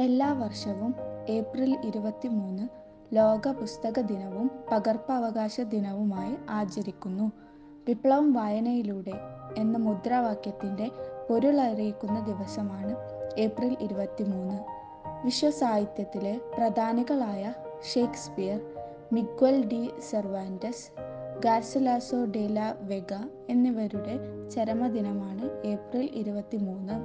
എല്ലാ വർഷവും ഏപ്രിൽ ഇരുപത്തിമൂന്ന് ലോക പുസ്തക ദിനവും പകർപ്പവകാശ ദിനവുമായി ആചരിക്കുന്നു. വിപ്ലവം വായനയിലൂടെ എന്ന മുദ്രാവാക്യത്തിന്റെ പൊരുളറിയിക്കുന്ന ദിവസമാണ് ഏപ്രിൽ ഇരുപത്തിമൂന്ന്. വിശ്വസാഹിത്യത്തിലെ പ്രധാനികളായ Shakespeare, Miguel de Cervantes Garcilaso de la Vega എന്നിവരുടെ ചരമദിനമാണ് ഏപ്രിൽ ഇരുപത്തിമൂന്ന്.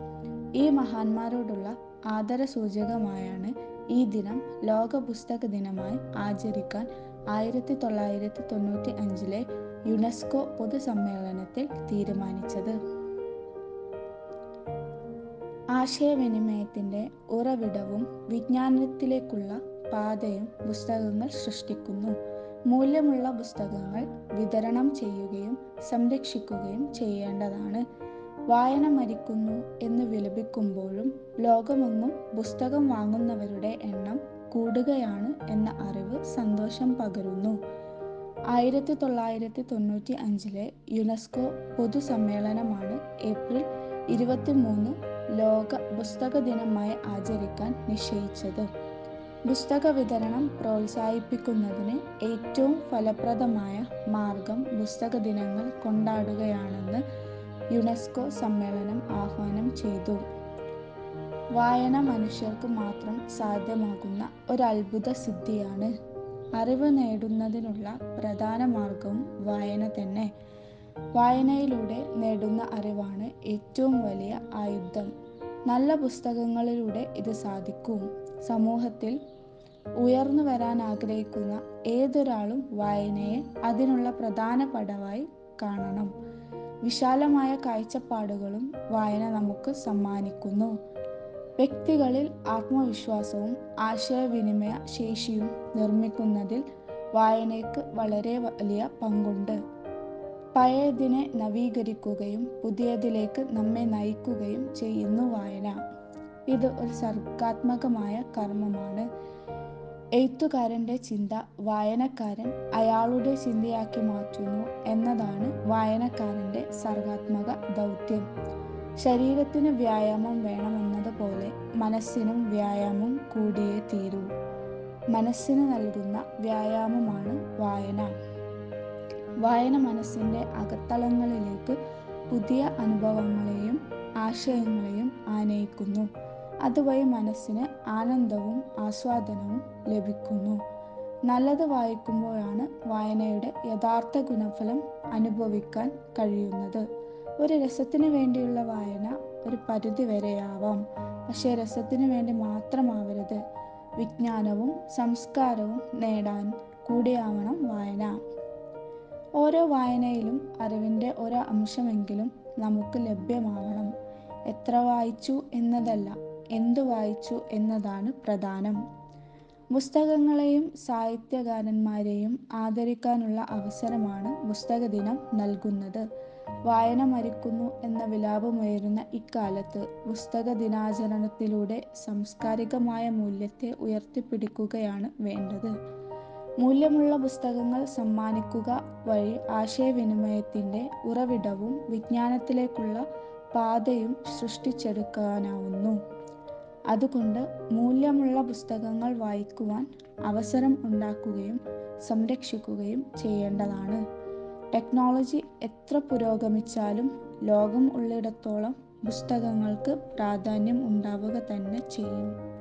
ഈ മഹാന്മാരോടുള്ള ആദരസൂചകമായാണ് ഈ ദിനം ലോക പുസ്തക ദിനമായി ആചരിക്കാൻ ആയിരത്തി തൊള്ളായിരത്തി തൊണ്ണൂറ്റി അഞ്ചിലെ യുനെസ്കോ പൊതുസമ്മേളനത്തിൽ തീരുമാനിച്ചത്. ആശയവിനിമയത്തിന്റെ ഉറവിടവും വിജ്ഞാനത്തിലേക്കുള്ള പാതയും പുസ്തകങ്ങൾ സൃഷ്ടിക്കുന്നു. മൂല്യമുള്ള പുസ്തകങ്ങൾ വിതരണം ചെയ്യുകയും സംരക്ഷിക്കുകയും ചെയ്യേണ്ടതാണ്. വായന മരിക്കുന്നു എന്ന് വിലപിക്കുമ്പോഴും ലോകമെങ്ങും പുസ്തകം വാങ്ങുന്നവരുടെ എണ്ണം കൂടുകയാണ് എന്ന അറിവ് സന്തോഷം പകരുന്നു. ആയിരത്തി തൊള്ളായിരത്തി തൊണ്ണൂറ്റി അഞ്ചിലെ യുനെസ്കോ പൊതുസമ്മേളനമാണ് ഏപ്രിൽ ഇരുപത്തി മൂന്ന് ലോക പുസ്തക ദിനമായി ആചരിക്കാൻ നിശ്ചയിച്ചത്. പുസ്തക വിതരണം പ്രോത്സാഹിപ്പിക്കുന്നതിന് ഏറ്റവും ഫലപ്രദമായ മാർഗം പുസ്തക ദിനങ്ങൾ കൊണ്ടാടുകയാണെന്ന് യുനെസ്കോ സമ്മേളനം ആഹ്വാനം ചെയ്തു. വായന മനുഷ്യർക്ക് മാത്രം സാധ്യമാകുന്ന ഒരത്ഭുത സിദ്ധിയാണ് അറിവ് നേടുന്നതിനുള്ള പ്രധാന മാർഗവും വായന തന്നെ. വായനയിലൂടെ നേടുന്ന അറിവാണ് ഏറ്റവും വലിയ ആയുധം. നല്ല പുസ്തകങ്ങളിലൂടെ ഇത് സാധിക്കും. സമൂഹത്തിൽ ഉയർന്നു വരാൻ ആഗ്രഹിക്കുന്ന ഏതൊരാളും വായനയെ അതിനുള്ള പ്രധാന പടവായി കാണണം. വിശാലമായ കാഴ്ചപ്പാടുകളും വായന നമുക്ക് സമ്മാനിക്കുന്നു. വ്യക്തികളിൽ ആത്മവിശ്വാസവും ആശയവിനിമയ ശേഷിയും നിർമ്മിക്കുന്നതിൽ വായനയ്ക്ക് വളരെ വലിയ പങ്കുണ്ട്. പഴയതിനെ നവീകരിക്കുകയും പുതിയതിലേക്ക് നമ്മെ നയിക്കുകയും ചെയ്യുന്നു വായന. ഇത് ഒരു സർഗാത്മകമായ കർമ്മമാണ്. എഴുത്തുകാരന്റെ ചിന്ത വായനക്കാരൻ അയാളുടെ ചിന്തയാക്കി മാറ്റുന്നു എന്നതാണ് വായനക്കാരന്റെ സർഗാത്മക ദൗത്യം. ശരീരത്തിന് വ്യായാമം വേണമെന്നതുപോലെ മനസ്സിനും വ്യായാമം കൂടിയേ തീരൂ. മനസ്സിന് നൽകുന്ന വ്യായാമമാണ് വായന. വായന മനസ്സിന്റെ അകത്തളങ്ങളിലേക്ക് പുതിയ അനുഭവങ്ങളെയും ആശയങ്ങളെയും ആനയിക്കുന്നു. അതുവഴി മനസ്സിന് ആനന്ദവും ആസ്വാദനവും ലഭിക്കുന്നു. നല്ലത് വായിക്കുമ്പോഴാണ് വായനയുടെ യഥാർത്ഥ ഗുണഫലം അനുഭവിക്കാൻ കഴിയുന്നത്. ഒരു രസത്തിന് വേണ്ടിയുള്ള വായന ഒരു പരിധി വരെയാവാം പക്ഷേ രസത്തിന് വേണ്ടി മാത്രമാവരുത്. വിജ്ഞാനവും സംസ്കാരവും നേടാൻ കൂടിയാവണം വായന. ഓരോ വായനയിലും അറിവിന്റെ ഒരു അംശമെങ്കിലും നമുക്ക് ലഭ്യമാവണം. എത്ര വായിച്ചു എന്നതല്ല എന്തു വായിച്ചു എന്നതാണ് പ്രധാനം. പുസ്തകങ്ങളെയും സാഹിത്യകാരന്മാരെയും ആദരിക്കാനുള്ള അവസരമാണ് പുസ്തകദിനം നൽകുന്നത്. വായന മരിക്കുന്നു എന്ന വിലാപമുയരുന്ന ഇക്കാലത്ത് പുസ്തക ദിനാചരണത്തിലൂടെ സാംസ്കാരികമായ മൂല്യത്തെ ഉയർത്തിപ്പിടിക്കുകയാണ് വേണ്ടത്. മൂല്യമുള്ള പുസ്തകങ്ങൾ സമ്മാനിക്കുക വഴി ആശയവിനിമയത്തിന്റെ ഉറവിടവും വിജ്ഞാനത്തിലേക്കുള്ള പാതയും സൃഷ്ടിച്ചെടുക്കാനാവുന്നു. അതുകൊണ്ട് മൂല്യമുള്ള പുസ്തകങ്ങൾ വായിക്കുവാൻ അവസരം ഉണ്ടാക്കുകയും സംരക്ഷിക്കുകയും ചെയ്യേണ്ടതാണ്. ടെക്നോളജി എത്ര പുരോഗമിച്ചാലും ലോകം ഉള്ളിടത്തോളം പുസ്തകങ്ങൾക്ക് പ്രാധാന്യം ഉണ്ടാവുക തന്നെ ചെയ്യും.